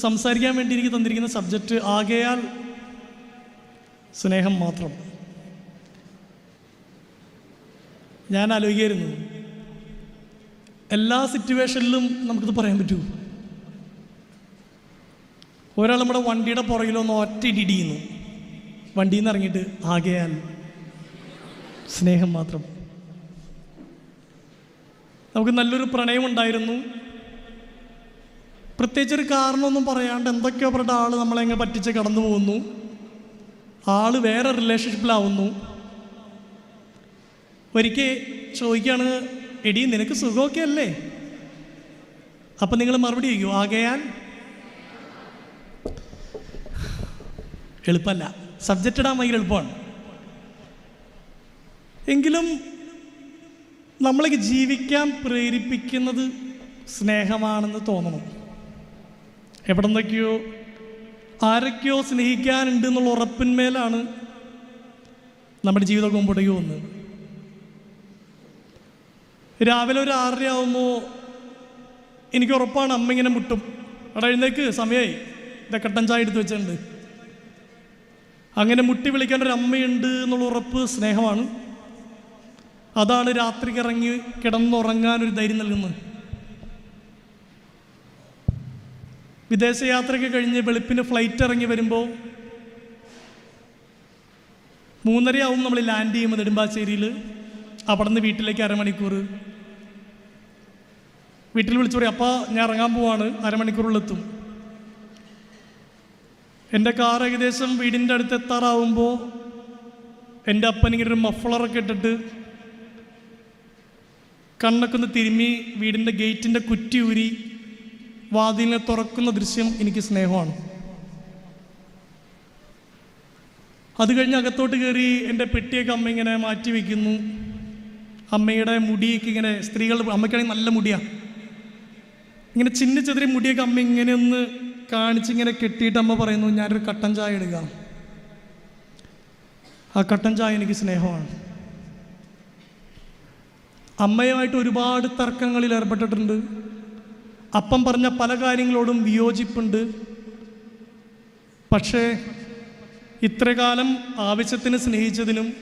സംസാരിക്കാൻ വേണ്ടി എനിക്ക് തന്നിരിക്കുന്ന സബ്ജക്റ്റ് ആകയാൽ സ്നേഹം മാത്രം. ഞാൻ ആലോചിക്കായിരുന്നു. എല്ലാ സിറ്റുവേഷനിലും നമുക്കിത് പറയാൻ പറ്റൂ. ഒരാൾ നമ്മുടെ വണ്ടിയുടെ പുറകിലൊന്ന് ഒറ്റ ഇടിയുന്നു. വണ്ടിയിൽ നിന്ന് ഇറങ്ങിയിട്ട് ആകയാൽ സ്നേഹം മാത്രം. നമുക്ക് നല്ലൊരു പ്രണയം ഉണ്ടായിരുന്നു പ്രത്യേകിച്ചൊരു കാരണമൊന്നും പറയാണ്ട് എന്തൊക്കെയോ പറഞ്ഞിട്ട് ആൾ നമ്മളെ എങ്ങനെ പറ്റിച്ച് കടന്നു പോകുന്നു. ആൾ വേറെ റിലേഷൻഷിപ്പിലാവുന്നു ഒരിക്കൽ ചോദിക്കുകയാണ് എടി നിനക്ക് സുഖമൊക്കെ അല്ലേ? അപ്പം നിങ്ങൾ മറുപടി ചോദിക്കൂ ആകയാൽ? എളുപ്പമല്ല. സബ്ജക്റ്റ് ഇടാൻ ഭയങ്കര എളുപ്പമാണ്. എങ്കിലും നമ്മളെ ജീവിക്കാൻ പ്രേരിപ്പിക്കുന്നത് സ്നേഹമാണെന്ന് തോന്നണം. എവിടെ നിന്നൊക്കെയോ ആരൊക്കെയോ സ്നേഹിക്കാനുണ്ട് എന്നുള്ള ഉറപ്പിന്മേലാണ് നമ്മുടെ ജീവിതം മുമ്പോട്ടേക്ക് പോകുന്നത്. രാവിലെ ഒരു ആറര ആകുമ്പോൾ എനിക്ക് ഉറപ്പാണ് അമ്മ ഇങ്ങനെ മുട്ടും. അവിടെ എഴുന്നേക്ക് സമയമായി ഇതാ കട്ടൻ ചായ എടുത്ത് വെച്ചിട്ടുണ്ട്. അങ്ങനെ മുട്ടി വിളിക്കാൻ ഒരു അമ്മയുണ്ട് എന്നുള്ള ഉറപ്പ് സ്നേഹമാണ്. അതാണ് രാത്രിക്ക് ഇറങ്ങി കിടന്നുറങ്ങാൻ ഒരു ധൈര്യം നൽകുന്നത്. വിദേശയാത്രയൊക്കെ കഴിഞ്ഞ് വെളുപ്പിന് ഫ്ലൈറ്റ് ഇറങ്ങി വരുമ്പോൾ മൂന്നരയാവും നമ്മൾ ലാൻഡ് ചെയ്യുമ്പോൾ നെടുമ്പാശ്ശേരിയിൽ. അവിടെ നിന്ന് വീട്ടിലേക്ക് അരമണിക്കൂർ. വീട്ടിൽ വിളിച്ചു പറയും അപ്പോൾ ഞാൻ ഇറങ്ങാൻ പോവാണ്. അരമണിക്കൂറിലെത്തും. എന്റെ കാർ ഏകദേശം വീടിന്റെ അടുത്ത് എത്താറാവുമ്പോൾ എന്റെ അപ്പൻ ഇങ്ങനെ ഒരു മഫ്ളറൊക്കെ ഇട്ടിട്ട് കണ്ണൊക്കെ ഒന്ന് തിരുമ്മി വീടിന്റെ ഗേറ്റിന്റെ കുറ്റി ഊരി വാതിലിനെ തുറക്കുന്ന ദൃശ്യം എനിക്ക് സ്നേഹമാണ്. അത് കഴിഞ്ഞ് അകത്തോട്ട് കയറി എന്റെ പെട്ടിയൊക്കെ അമ്മ ഇങ്ങനെ മാറ്റി വയ്ക്കുന്നു അമ്മയുടെ മുടിയൊക്കെ ഇങ്ങനെ സ്ത്രീകൾ അമ്മയ്ക്കാണെങ്കിൽ നല്ല മുടിയാണ് ഇങ്ങനെ ചിന്ന ചെതിരി മുടിയൊക്കെ അമ്മ ഇങ്ങനെ ഒന്ന് കാണിച്ച് ഇങ്ങനെ കെട്ടിയിട്ട് അമ്മ പറയുന്നു ഞാനൊരു കട്ടൻ ചായ എടുക്കാം. ആ കട്ടൻ ചായ എനിക്ക് സ്നേഹമാണ്. അമ്മയുമായിട്ട് ഒരുപാട് തർക്കങ്ങളിൽ ഏർപ്പെട്ടിട്ടുണ്ട്. അപ്പം പറഞ്ഞ പല കാര്യങ്ങളോടും വിയോജിപ്പുണ്ട്. പക്ഷേ ഇത്രകാലം ആവശ്യത്തിന് സ്നേഹിച്ചതിനും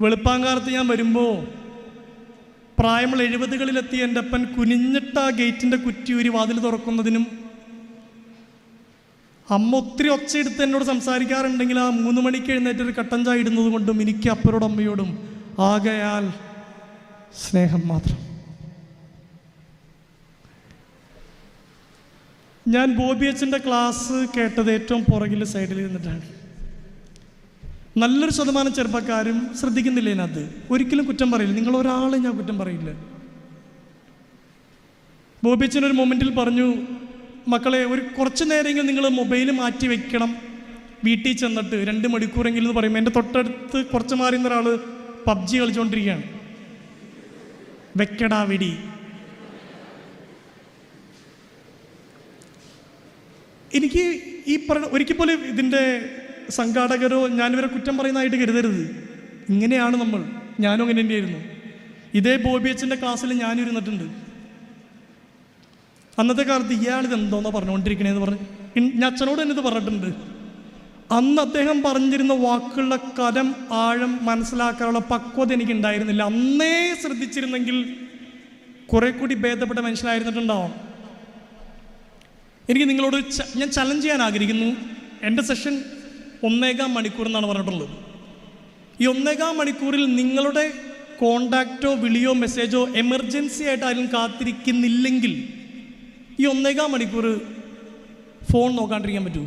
വെളുപ്പാങ്കാലത്ത് ഞാൻ വരുമ്പോൾ പ്രായമുള്ള എഴുപതുകളിലെത്തിയ എന്റെ അപ്പൻ കുനിഞ്ഞിട്ട് ആ ഗേറ്റിന്റെ കുറ്റി ഒരു വാതിൽ തുറക്കുന്നതിനും അമ്മ ഒത്തിരി ഒച്ചയെടുത്ത് എന്നോട് സംസാരിക്കാറുണ്ടെങ്കിൽ ആ മൂന്ന് മണിക്ക് എഴുന്നേറ്റ് ഒരു കട്ടൻ ചായ ഇടുന്നത് കൊണ്ടും എനിക്ക് അപ്പനോടും അമ്മയോടും ആകയാൽ സ്നേഹം മാത്രം. ഞാൻ ബോബി അച്ഛന്റെ ക്ലാസ് കേട്ടത് ഏറ്റവും പുറകിൽ സൈഡിൽ ഇരുന്നിട്ടാണ് നല്ലൊരു ശതമാനം ചെറുപ്പക്കാരും ശ്രദ്ധിക്കുന്നില്ല ഇതിനകത്ത്. ഒരിക്കലും കുറ്റം പറയില്ല. നിങ്ങൾ ഒരാളെ ഞാൻ കുറ്റം പറയില്ല. ബോബി അച്ഛൻ ഒരു മൊമെന്റിൽ പറഞ്ഞു മക്കളെ ഒരു കുറച്ച് നേരമെങ്കിലും നിങ്ങൾ മൊബൈൽ മാറ്റി വെക്കണം. വീട്ടിൽ ചെന്നിട്ട് രണ്ട് മണിക്കൂറെങ്കിലും എന്ന് പറയുമ്പോൾ എന്റെ തൊട്ടടുത്ത് കുറച്ച് മാറി നിന്ന ഒരാൾ പബ്ജി കളിച്ചുകൊണ്ടിരിക്കുകയാണ്. വെക്കടാ വെടി. എനിക്ക് ഈ പറഞ്ഞ ഒരിക്കൽ പോലും ഇതിന്റെ സംഘാടകരോ ഞാനിവരെ കുറ്റം പറയുന്നതായിട്ട് കരുതരുത്. ഇങ്ങനെയാണ് നമ്മൾ. ഞാനും അങ്ങനെ തന്നെയായിരുന്നു. ഇതേ ബോബി അച്ഛന്റെ ക്ലാസ്സിൽ ഞാനും ഇരുന്നിട്ടുണ്ട്. അന്നത്തെ കാലത്ത് ഇയാളിത് എന്തോന്നോ പറഞ്ഞുകൊണ്ടിരിക്കണേന്ന് പറഞ്ഞ് ഞാൻ അച്ഛനോട് തന്നെ ഇത് പറഞ്ഞിട്ടുണ്ട്. അന്ന് അദ്ദേഹം പറഞ്ഞിരുന്ന വാക്കുകളുടെ കരം ആഴം മനസ്സിലാക്കാനുള്ള പക്വത എനിക്ക് ഉണ്ടായിരുന്നില്ല അന്നേ ശ്രദ്ധിച്ചിരുന്നെങ്കിൽ കുറെ കൂടി ഭേദപ്പെട്ട മനുഷ്യനായിരുന്നിട്ടുണ്ടാവും. എനിക്ക് നിങ്ങളോട് ഞാൻ ചലഞ്ച് ചെയ്യാൻ ആഗ്രഹിക്കുന്നു. എന്റെ സെഷൻ ഒന്നേകാം മണിക്കൂർ എന്നാണ് പറഞ്ഞിട്ടുള്ളത്. ഈ ഒന്നേകാം മണിക്കൂറിൽ നിങ്ങളുടെ കോണ്ടാക്റ്റോ വിളിയോ മെസ്സേജോ എമർജൻസി ആയിട്ട് ആരും കാത്തിരിക്കുന്നില്ലെങ്കിൽ ഈ ഒന്നേകാം മണിക്കൂർ ഫോൺ നോക്കാണ്ടിരിക്കാൻ പറ്റുമോ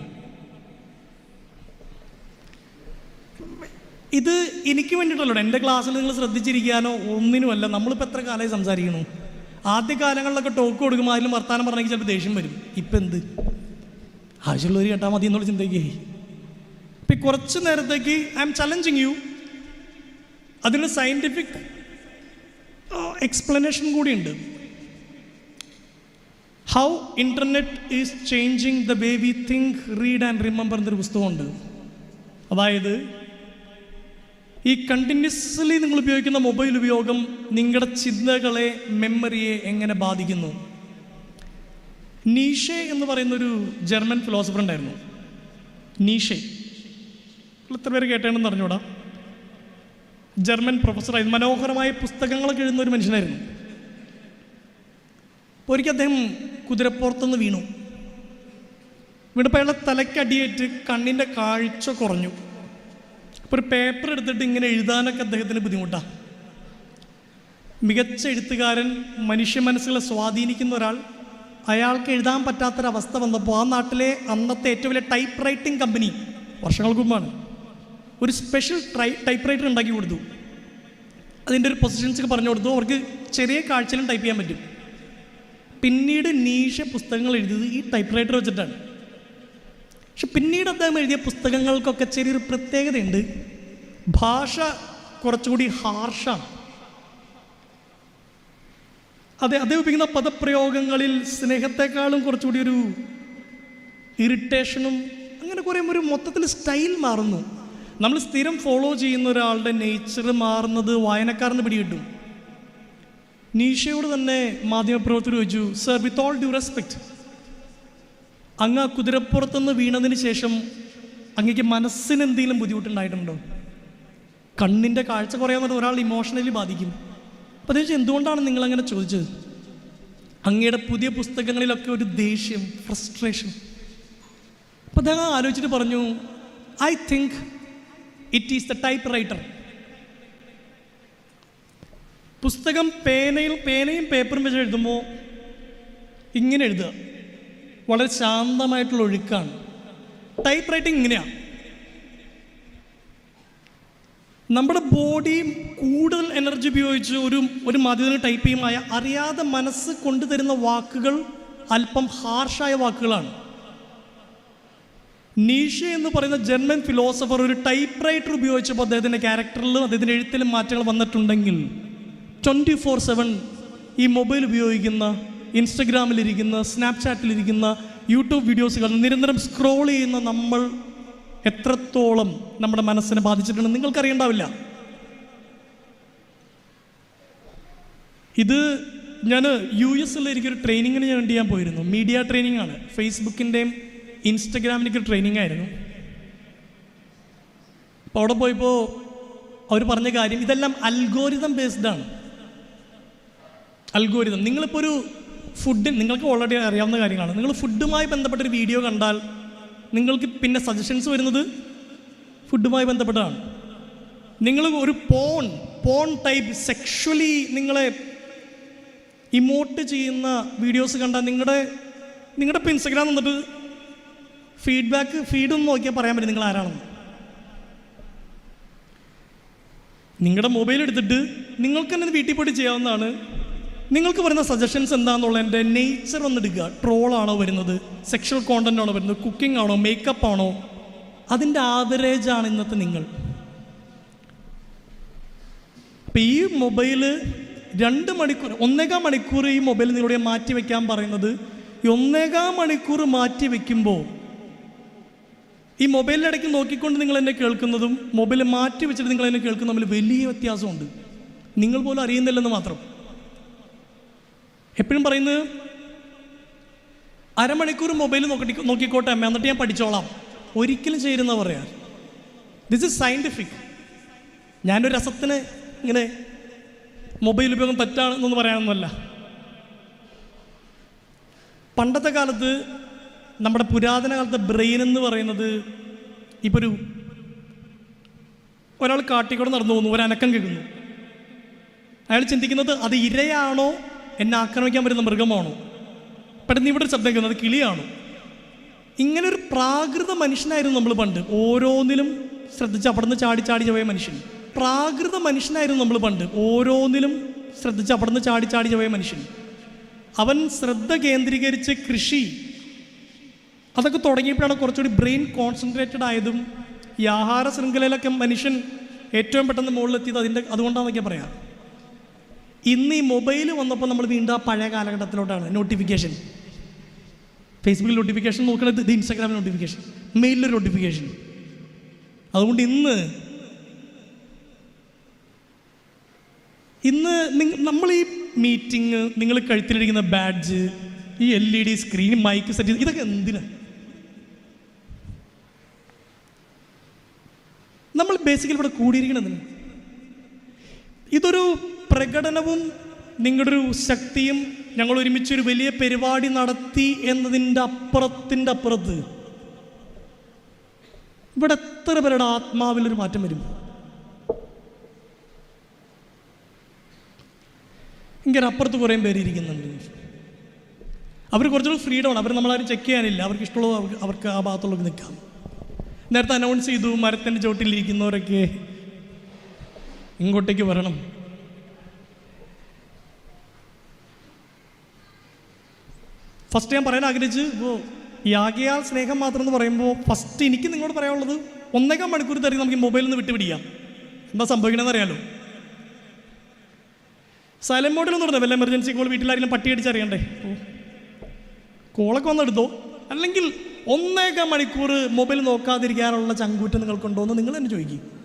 ഇത് എനിക്ക് വേണ്ടിയിട്ടല്ലോ എന്റെ ക്ലാസ്സിൽ നിങ്ങൾ ശ്രദ്ധിച്ചിരിക്കാനോ ഒന്നിനുമല്ല. നമ്മളിപ്പോൾ എത്ര കാലമായി സംസാരിക്കണു ആദ്യ കാലങ്ങളിലൊക്കെ ടോക്ക് കൊടുക്കുമ്പോൾ അതിലും വർത്താനം പറഞ്ഞെങ്കിൽ ചിലപ്പോൾ ദേഷ്യം വരും. ഇപ്പം എന്ത്? ആവശ്യമുള്ളവർ കേട്ടാൽ മതി എന്നുള്ള ചിന്തയ്ക്ക്. ഇപ്പം കുറച്ച് നേരത്തേക്ക് ഐ എം ചലഞ്ചിങ് യു അതിനൊരു സയന്റിഫിക് എക്സ്പ്ലനേഷൻ കൂടിയുണ്ട് how internet is changing the way we think read and remember എന്നൊരു പുസ്തകമുണ്ട്. അതായത് ഈ കണ്ടിന്യൂസ്ലി നിങ്ങൾ ഉപയോഗിക്കുന്ന മൊബൈൽ ഉപയോഗം നിങ്ങളുടെ ചിന്തകളെ മെമ്മറിയെ എങ്ങനെ ബാധിക്കുന്നു? നീഷെ എന്ന് പറയുന്ന ഒരു ജർമ്മൻ ഫിലോസഫർ ഉണ്ടായിരുന്നു. നീഷെ. എത്ര പേര് കേട്ടേണ്ടെന്ന് അറിഞ്ഞൂടാ? ജർമ്മൻ പ്രൊഫസറായിരുന്നു മനോഹരമായ പുസ്തകങ്ങളൊക്കെ എഴുതുന്ന ഒരു മനുഷ്യനായിരുന്നു. ഒരിക്കൽ അദ്ദേഹം കുതിരപ്പുറത്തുനിന്ന് വീണു. വീണപ്പോൾ അയാളുടെ തലക്കടിയേറ്റ് കണ്ണിന്റെ കാഴ്ച കുറഞ്ഞു. ഒരു പേപ്പർ എടുത്തിട്ട് ഇങ്ങനെ എഴുതാനൊക്കെ അദ്ദേഹത്തിന് ബുദ്ധിമുട്ടാണ് മികച്ച എഴുത്തുകാരൻ മനുഷ്യ മനസ്സുകളെ സ്വാധീനിക്കുന്ന ഒരാൾ അയാൾക്ക് എഴുതാൻ പറ്റാത്തൊരവസ്ഥ വന്നപ്പോൾ ആ നാട്ടിലെ അന്നത്തെ ഏറ്റവും വലിയ ടൈപ്പ് റൈറ്റിംഗ് കമ്പനി വർഷങ്ങൾക്ക് മുമ്പാണ് ഒരു സ്പെഷ്യൽ ട്രൈ ടൈപ്പ് റൈറ്റർ ഉണ്ടാക്കി കൊടുത്തു. അതിന്റെ ഒരു പൊസിഷൻസ് ഒക്കെ പറഞ്ഞു കൊടുത്തു. അവർക്ക് ചെറിയ കാഴ്ചയിലും ടൈപ്പ് ചെയ്യാൻ പറ്റും. പിന്നീട് നീഷ പുസ്തകങ്ങൾ എഴുതിയത് ഈ ടൈപ്പ് റൈറ്റർ വെച്ചിട്ടാണ്. പക്ഷെ പിന്നീട് അദ്ദേഹം എഴുതിയ പുസ്തകങ്ങൾക്കൊക്കെ ചെറിയൊരു പ്രത്യേകതയുണ്ട്. ഭാഷ കുറച്ചുകൂടി ഹാർഷാണ്. അതെ അദ്ദേഹം ഉപയോഗിക്കുന്ന പദപ്രയോഗങ്ങളിൽ സ്നേഹത്തെക്കാളും കുറച്ചുകൂടി ഒരു ഇറിറ്റേഷനും അങ്ങനെ കുറേ ഒരു മൊത്തത്തിൽ സ്റ്റൈൽ മാറുന്നു. നമ്മൾ സ്ഥിരം ഫോളോ ചെയ്യുന്ന ഒരാളുടെ നേച്ചർ മാറുന്നത് വായനക്കാരന് പിടികിട്ടും. നീഷയോട് തന്നെ മാധ്യമപ്രവർത്തകർ ചോദിച്ചു sir with all due respect അങ്ങ് ആ കുതിരപ്പുറത്തുനിന്ന് വീണതിന് ശേഷം അങ്ങക്ക് മനസ്സിന് എന്തെങ്കിലും ബുദ്ധിമുട്ടുണ്ടായിട്ടുണ്ടോ? കണ്ണിന്റെ കാഴ്ച കുറയാന്ന് പറഞ്ഞാൽ ഒരാൾ ഇമോഷണലി ബാധിക്കും. അപ്പോൾ അദ്ദേഹം എന്തുകൊണ്ടാണ് നിങ്ങളങ്ങനെ ചോദിച്ചത്? അങ്ങയുടെ പുതിയ പുസ്തകങ്ങളിലൊക്കെ ഒരു ദേഷ്യം ഫ്രസ്ട്രേഷൻ അപ്പോൾ അദ്ദേഹം ആലോചിച്ചിട്ട് പറഞ്ഞു I think it is the typewriter പുസ്തകം പേനയിൽ പേനയും പേപ്പറും വെച്ച് എഴുതുമ്പോൾ ഇങ്ങനെ എഴുതുക. വളരെ ശാന്തമായിട്ടുള്ള ഒഴുക്കാണ്. ടൈപ്പ് റൈറ്റിംഗ് ഇങ്ങനെയാണ് നമ്മുടെ ബോഡി കൂടുതൽ എനർജി ഉപയോഗിച്ച് ഒരു ഒരു മാധ്യമത്തിൽ ടൈപ്പ് ചെയ്യുമായ അറിയാതെ മനസ്സ് കൊണ്ടുതരുന്ന വാക്കുകൾ അല്പം ഹാർഷായ വാക്കുകളാണ്. നീഷ എന്ന് പറയുന്ന ജർമ്മൻ ഫിലോസഫർ ഒരു ടൈപ്പ് റൈറ്റർ ഉപയോഗിച്ചപ്പോൾ അദ്ദേഹത്തിന്റെ ക്യാരക്ടറിലും അദ്ദേഹത്തിന്റെ എഴുത്തിലും മാറ്റങ്ങൾ വന്നിട്ടുണ്ടെങ്കിൽ ട്വന്റി ഫോർ സെവൻ ഈ മൊബൈൽ ഉപയോഗിക്കുന്ന ഇൻസ്റ്റഗ്രാമിലിരിക്കുന്ന സ്നാപ്ചാറ്റിലിരിക്കുന്ന യൂട്യൂബ് വീഡിയോസുകൾ നിരന്തരം സ്ക്രോൾ ചെയ്യുന്ന നമ്മൾ എത്രത്തോളം നമ്മുടെ മനസ്സിനെ ബാധിച്ചിട്ടുണ്ടെന്ന് നിങ്ങൾക്കറിയണ്ടാവില്ല. ഇത് ഞാൻ യു എസിൽ എനിക്കൊരു ട്രെയിനിങ്ങിന് വേണ്ടി ഞാൻ പോയിരുന്നു. മീഡിയ ട്രെയിനിങ് ആണ് ഫേസ്ബുക്കിന്റെയും ഇൻസ്റ്റഗ്രാമിന്റെയൊക്കെ ട്രെയിനിങ് ആയിരുന്നു അപ്പോൾ അവിടെ പോയപ്പോൾ അവർ പറഞ്ഞ കാര്യം ഇതെല്ലാം അൽഗോരിതം ബേസ്ഡ് ആണ് അൽഗോരിതം. നിങ്ങളിപ്പോൾ ഒരു ഫുഡ് നിങ്ങൾക്ക് ഓൾറെഡി അറിയാവുന്ന കാര്യങ്ങളാണ്. നിങ്ങൾ ഫുഡുമായി ബന്ധപ്പെട്ടൊരു വീഡിയോ കണ്ടാൽ നിങ്ങൾക്ക് പിന്നെ സജഷൻസ് വരുന്നത് ഫുഡുമായി ബന്ധപ്പെട്ടാണ് നിങ്ങൾ ഒരു പോൺ പോൺ ടൈപ്പ് സെക്ഷലി നിങ്ങളെ ഇമോട്ട് ചെയ്യുന്ന വീഡിയോസ് കണ്ടാൽ നിങ്ങളുടെ നിങ്ങളുടെ ഇപ്പോൾ ഇൻസ്റ്റഗ്രാം വന്നിട്ട് ഫീഡ്ബാക്ക് ഫീഡൊന്നും നോക്കിയാൽ പറയാൻ പറ്റും നിങ്ങൾ ആരാണെന്ന്. നിങ്ങളുടെ മൊബൈൽ എടുത്തിട്ട് നിങ്ങൾക്ക് തന്നെ വീട്ടിൽ പോയിട്ട് ചെയ്യാവുന്നതാണ് നിങ്ങൾക്ക് വരുന്ന സജഷൻസ് എന്താണെന്നുള്ളതിന്റെ നേച്ചർ ഒന്ന് എടുക്കുക. ട്രോളാണോ വരുന്നത്? സെക്ഷൽ കോണ്ടന്റ് ആണോ വരുന്നത്? കുക്കിംഗ് ആണോ? മേക്കപ്പ് ആണോ? അതിന്റെ ആവറേജ് ആണ് ഇന്നത്തെ നിങ്ങൾ. അപ്പം ഈ മൊബൈൽ രണ്ട് മണിക്കൂർ ഒന്നേകാം മണിക്കൂർ ഈ മൊബൈൽ നിങ്ങളുടെ മാറ്റി വെക്കാൻ പറയുന്നത് ഈ ഒന്നേകാം മണിക്കൂർ മാറ്റി വെക്കുമ്പോൾ ഈ മൊബൈലിനിടയ്ക്ക് നോക്കിക്കൊണ്ട് നിങ്ങൾ എന്നെ കേൾക്കുന്നതും മൊബൈൽ മാറ്റി വെച്ചിട്ട് നിങ്ങൾ എന്നെ കേൾക്കുന്നതും തമ്മിൽ വലിയ വ്യത്യാസമുണ്ട്. നിങ്ങൾ പോലും അറിയുന്നില്ലെന്ന് മാത്രം. എപ്പോഴും പറയുന്നത് അരമണിക്കൂർ മൊബൈൽ നോക്കി നോക്കിക്കോട്ടെ അമ്മ എന്നിട്ട് ഞാൻ പഠിച്ചോളാം. ഒരിക്കലും ചേരുന്ന പറയാ. ദിസ് ഇസ് സയന്റിഫിക് ഞാനൊരു രസത്തിന് ഇങ്ങനെ മൊബൈൽ ഉപയോഗം തെറ്റാണെന്നൊന്നും പറയാനൊന്നുമല്ല. പണ്ടത്തെ കാലത്ത് നമ്മുടെ പുരാതന കാലത്തെ ബ്രെയിൻ എന്ന് പറയുന്നത് ഇപ്പോൾ ഒരു ഒരാൾ കാട്ടിക്കൂടെ നടന്നു പോകുന്നു ഒരു അനക്കം കേൾക്കുന്നു. അയാൾ ചിന്തിക്കുന്നത് അത് ഇരയാണോ എന്നെ ആക്രമിക്കാൻ പറ്റുന്ന മൃഗമാണോ? പെട്ടെന്ന് ഇവിടെ ശബ്ദം കേൾക്കുന്നത് കിളിയാണോ? ഇങ്ങനെ ഒരു പ്രാകൃത മനുഷ്യനായിരുന്നു നമ്മൾ പണ്ട്. ഓരോന്നിലും ശ്രദ്ധിച്ച് അവിടുന്ന് ചാടി ചാടി പോയ മനുഷ്യൻ. പ്രാകൃത മനുഷ്യനായിരുന്നു നമ്മൾ പണ്ട്. ഓരോന്നിലും ശ്രദ്ധിച്ച് അവിടുന്ന് ചാടി ചാടി പോയ മനുഷ്യൻ. അവൻ ശ്രദ്ധ കേന്ദ്രീകരിച്ച് കൃഷി. അതൊക്കെ തുടങ്ങിയപ്പോഴാണ് കുറച്ചുകൂടി ബ്രെയിൻ കോൺസെൻട്രേറ്റഡ് ആയതും ഈ ആഹാര ശൃംഖലയിലൊക്കെ മനുഷ്യൻ ഏറ്റവും പെട്ടെന്ന് മുകളിലെത്തിയത് അതിന്റെ അതുകൊണ്ടാണെന്നൊക്കെ പറയാം. ഇന്ന് ഈ മൊബൈൽ വന്നപ്പോൾ നമ്മൾ വീണ്ടും ആ പഴയ കാലഘട്ടത്തിലോട്ടാണ്. നോട്ടിഫിക്കേഷൻ ഫേസ്ബുക്കിൽ നോട്ടിഫിക്കേഷൻ നോക്കണത് ഇത് ഇൻസ്റ്റാഗ്രാമിൽ നോട്ടിഫിക്കേഷൻ മെയിലിൽ നോട്ടിഫിക്കേഷൻ അതുകൊണ്ട് ഇന്ന് ഇന്ന് നമ്മൾ ഈ മീറ്റിംഗ് നിങ്ങൾ കഴുത്തിലിരിക്കുന്ന ബാഡ്ജ് ഈ L E D screen mic set ചെയ്ത് ഇതൊക്കെ എന്തിനാ? നമ്മൾ ബേസിക്കലി ഇവിടെ കൂടിയിരിക്കണത് ഇതൊരു പ്രകടനവും നിങ്ങളുടെ ഒരു ശക്തിയും ഞങ്ങൾ ഒരുമിച്ച് ഒരു വലിയ പരിപാടി നടത്തി എന്നതിന്റെ അപ്പുറത്തിന്റെ അപ്പുറത്ത് ഇവിടെ എത്ര പേരുടെ ആത്മാവിലൊരു മാറ്റം വരും? ഇങ്ങനെ അപ്പുറത്ത് കുറേ പേര് ഇരിക്കുന്നുണ്ട്. അവർ കുറച്ചുകൂടി ഫ്രീഡമാണ് അവർ നമ്മളാരും ചെക്ക് ചെയ്യാനില്ല. അവർക്ക് ഇഷ്ടമുള്ള അവർക്ക് അവർക്ക് ആ ഭാഗത്തുള്ളവർക്ക് നിൽക്കാം. നേരത്തെ അനൗൺസ് ചെയ്തു മരത്തിന്റെ ചോട്ടിലിരിക്കുന്നവരൊക്കെ ഇങ്ങോട്ടേക്ക് വരണം. ഫസ്റ്റ് ഞാൻ പറയാൻ ആഗ്രഹിച്ച് ഇപ്പോൾ യാഗയാൽ സ്നേഹം മാത്രം എന്ന് പറയുമ്പോൾ ഫസ്റ്റ് എനിക്ക് നിങ്ങളോട് പറയാനുള്ളത് ഒന്നേകാൽ മണിക്കൂർ തരും നമുക്ക് മൊബൈലിൽ നിന്ന് വിട്ടുപിടിക്കാം. എന്താ സംഭവിക്കണമെന്ന് അറിയാലോ? സൈലന്റ് മോഡിൽ എന്ന് പറഞ്ഞാൽ വല്ല എമർജൻസി കോൾ വീട്ടിലാരെങ്കിലും പട്ടി അടിച്ചറിയണ്ടേ കോളൊക്കെ വന്നെടുത്തോ? അല്ലെങ്കിൽ ഒന്നേകാൽ മണിക്കൂർ മൊബൈൽ നോക്കാതിരിക്കാനുള്ള ചങ്കൂറ്റം നിങ്ങൾക്കുണ്ടോ എന്ന് നിങ്ങൾ തന്നെ ചോദിക്കും.